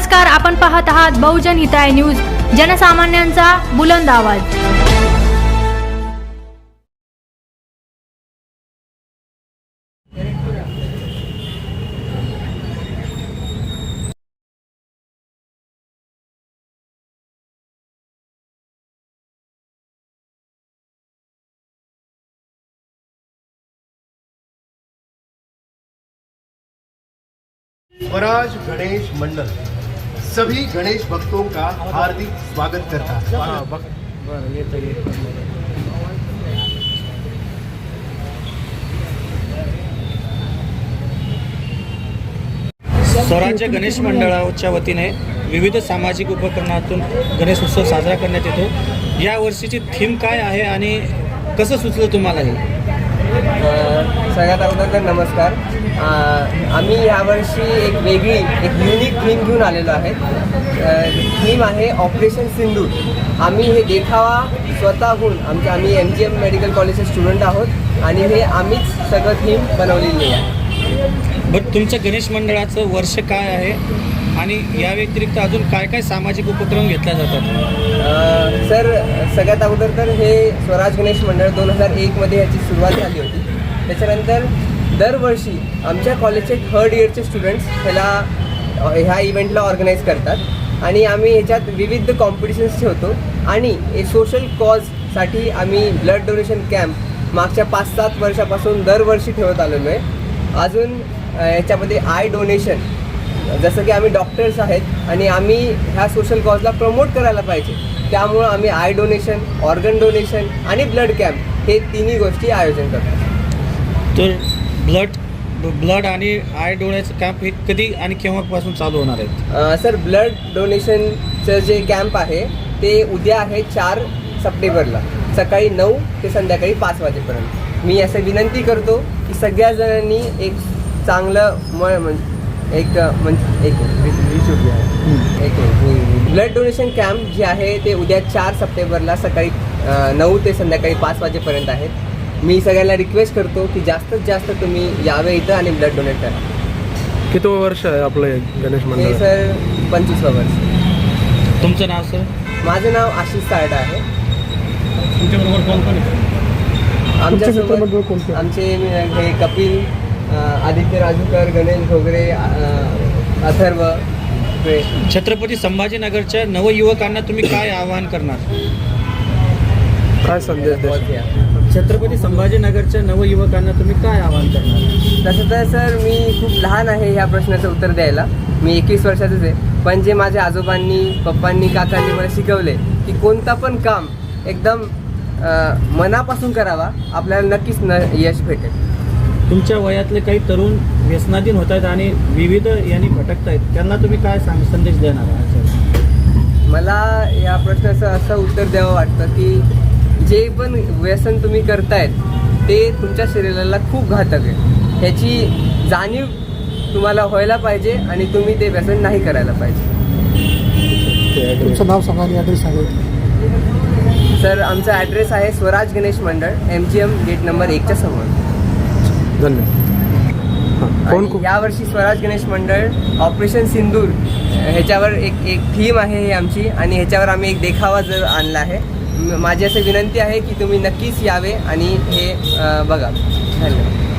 नमस्कार आपण पाहत आहात बहुजन हिताय न्यूज जनसामान्यांचा बुलंद आवाज. स्वराज गणेश मंडल. सभी गणेश भक्तों का हार्दिक स्वागत करता है। स्वराज्य गणेश मंडळाच्या वतीने विविध सामाजिक उपक्रमातून गणेश उत्सव साजरा करण्यात येतो. या वर्षीची थीम काय आहे आणि कसं सुचलं तुम्हाला हे सगळ्यात अगोदर नमस्कार. आम्ही यावर्षी एक वेगळी एक युनिक थीम घेऊन आलेलो आहे. थीम आहे ऑपरेशन सिंदूर आम्ही हे देखावा स्वतःहून आमच्या आम्ही एम जी एम मेडिकल कॉलेजचे स्टुडंट आहोत आणि हे आम्हीच सगळं थीम बनवलेली आहे. बरं तुमच्या गणेश मंडळाचं वर्ष काय आहे? आणि या व्यतिरिक्त अजून काय काय सामाजिक उपक्रम घेतल्या जातात? सर सगळ्यात अगोदर तर हे स्वराज गणेश मंडळ दोन हजार एकमध्ये याची सुरुवात झाली होती. त्याच्यानंतर दरवर्षी आमच्या कॉलेजचे थर्ड इयरचे स्टुडंट्स ह्याला ह्या इव्हेंटला ऑर्गनाईज करतात. आणि आम्ही ह्याच्यात विविध कॉम्पिटिशन्स ठेवतो. आणि सोशल कॉजसाठी आम्ही ब्लड डोनेशन कॅम्प मागच्या पाच सात वर्षापासून दरवर्षी ठेवत आलेलो आहे. अजून याच्यामध्ये आय डोनेशन जसं की आम्ही डॉक्टर्स आहेत आणि आम्ही ह्या सोशल कॉजला प्रमोट करायला पाहिजे. त्यामुळं आम्ही आय डोनेशन ऑर्गन डोनेशन आणि ब्लड कॅम्प हे तिन्ही गोष्टी आयोजन करतो. तर ब्लड ब्लड आणि आय डोळ्याचं कॅम्प हे कधी आणि केव्हापासून चालू होणार आहेत? सर ब्लड डोनेशनचं जे कॅम्प आहे ते उद्या आहे चार सप्टेंबरला. सकाळी नऊ ते संध्याकाळी पाच वाजेपर्यंत. मी असं विनंती करतो की सगळ्या जणांनी एक चांगलं म म्हण- एक म्हणजे एक एक ब्लड डोनेशन कॅम्प जे आहे ते उद्या चार सप्टेंबरला सकाळी नऊ ते संध्याकाळी पाच वाजेपर्यंत आहेत मी सगळ्यांना रिक्वेस्ट करतो की जास्तीत जास्त तुम्ही यावे इथं आणि ब्लड डोनेट करा. किती वर्ष आहे आपलं गणेश हे मंडळ? सर पंचवीस वर्ष. तुमचं नाव सर? माझं नाव आशिष सारडा आहे. तुमच्याबरोबर कोण कोण आमच्यासोबत मित्रमंडळ कोणते? आमचे हे कपिल आदित्य राजूकर गणेश घोगरे अथर्व छत्रपती संभाजीनगरच्या नवयुवकांना तुम्ही काय आवाहन करणार? काय संदेश. छत्रपती संभाजीनगरच्या नवयुवकांना तुम्ही काय आवाहन करणार? तसं तर सर मी खूप लहान आहे ह्या प्रश्नाचं उत्तर द्यायला. मी एकवीस वर्षाचंच आहे. पण जे माझ्या आजोबांनी पप्पांनी काकांनी मला शिकवले की कोणता पण काम एकदम मनापासून करावा. आपल्याला नक्कीच न यश भेटेल. तुमच्या वयातले काही तरुण व्यसनाधीन होत आहेत आणि विविध यांनी भटकत आहेत त्यांना तुम्ही काय सांग संदेश देणार आहात सर? मला या प्रश्नाचं असं उत्तर द्यावं वाटतं की जे पण व्यसन तुम्ही करतायत ते तुमच्या शरीराला खूप घातक आहे. ह्याची जाणीव तुम्हाला व्हायला पाहिजे आणि तुम्ही ते व्यसन नाही करायला पाहिजे. तुमचं नाव सांगा आणि ॲड्रेस सांगा. सर आमचा ॲड्रेस आहे Swaraj Ganesh Mandal M G M gate number एकच्या समोर. धन्यवाद. कोण यावर्षी स्वराज गणेश मंडळ ऑपरेशन सिंदूर ह्याच्यावर एक एक थीम आहे ही आमची आणि ह्याच्यावर आम्ही एक देखावा जर आणला आहे. म- माझी असं विनंती आहे की तुम्ही नक्कीच यावे आणि हे अ, बघा. धन्यवाद.